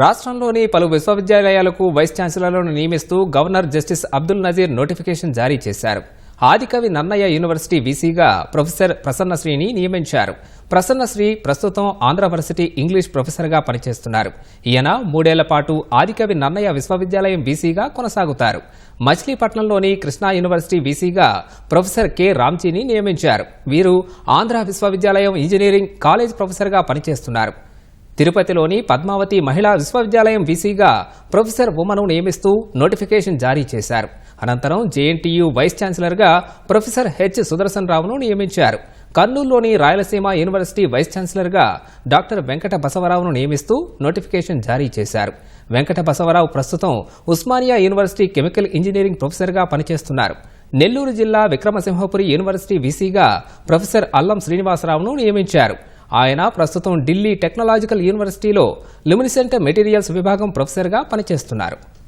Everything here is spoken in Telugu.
రాష్ట్రంలోని పలు విశ్వవిద్యాలయాలకు వైస్ ఛాన్సలర్లను నియమిస్తూ governor justice Abdul Nazeer notification జారీ చేశారు. ఆదికవి నన్నయ్య యూనివర్సిటీ వీసీగా ప్రొఫెసర్ ప్రసన్నశ్రీని నియమించారు. ప్రసన్నశ్రీ ప్రస్తుతం ఆంధ్రవర్సిటీ ఇంగ్లీష్ ప్రొఫెసర్గా పనిచేస్తున్నారు. ఈయన మూడేళ్ళ పాటు ఆదికవి నన్నయ్య విశ్వవిద్యాలయం వీసీగా కొనసాగుతారు. మచిలీపట్నంలోని కృష్ణా యూనివర్సిటీ వీసీగా ప్రొఫెసర్ కె రామ్జీని నియమించారు. వీరు ఆంధ్ర విశ్వవిద్యాలయం ఇంజనీరింగ్ కాలేజ్ ప్రొఫెసర్గా పనిచేస్తున్నారు. తిరుపతిలోని పద్మావతి మహిళా విశ్వవిద్యాలయం వీసీగా ప్రొఫెసర్ ఉమను నియమిస్తూ నోటిఫికేషన్ జారీ చేశారు. అనంతరం జేఎన్టీయూ వైస్ ఛాన్సలర్గా ప్రొఫెసర్ హెచ్. సుదర్శన్ రావును నియమించారు. కర్నూలులోని రాయలసీమ యూనివర్సిటీ వైస్ ఛాన్సలర్గా డాక్టర్ వెంకట బసవరావును నియమిస్తూ నోటిఫికేషన్ జారీ చేశారు. వెంకట బసవరావు ప్రస్తుతం ఉస్మానియా యూనివర్సిటీ కెమికల్ ఇంజనీరింగ్ ప్రొఫెసర్గా పనిచేస్తున్నారు. నెల్లూరు జిల్లా విక్రమసింహపురి యూనివర్సిటీ వీసీగా ప్రొఫెసర్ అల్లం శ్రీనివాసరావును నియమించారు. ఆయన ప్రస్తుతం ఢిల్లీ టెక్నాలజికల్ యూనివర్సిటీలో లుమినిసెంట్ మెటీరియల్స్ విభాగం ప్రొఫెసర్గా పనిచేస్తున్నారు.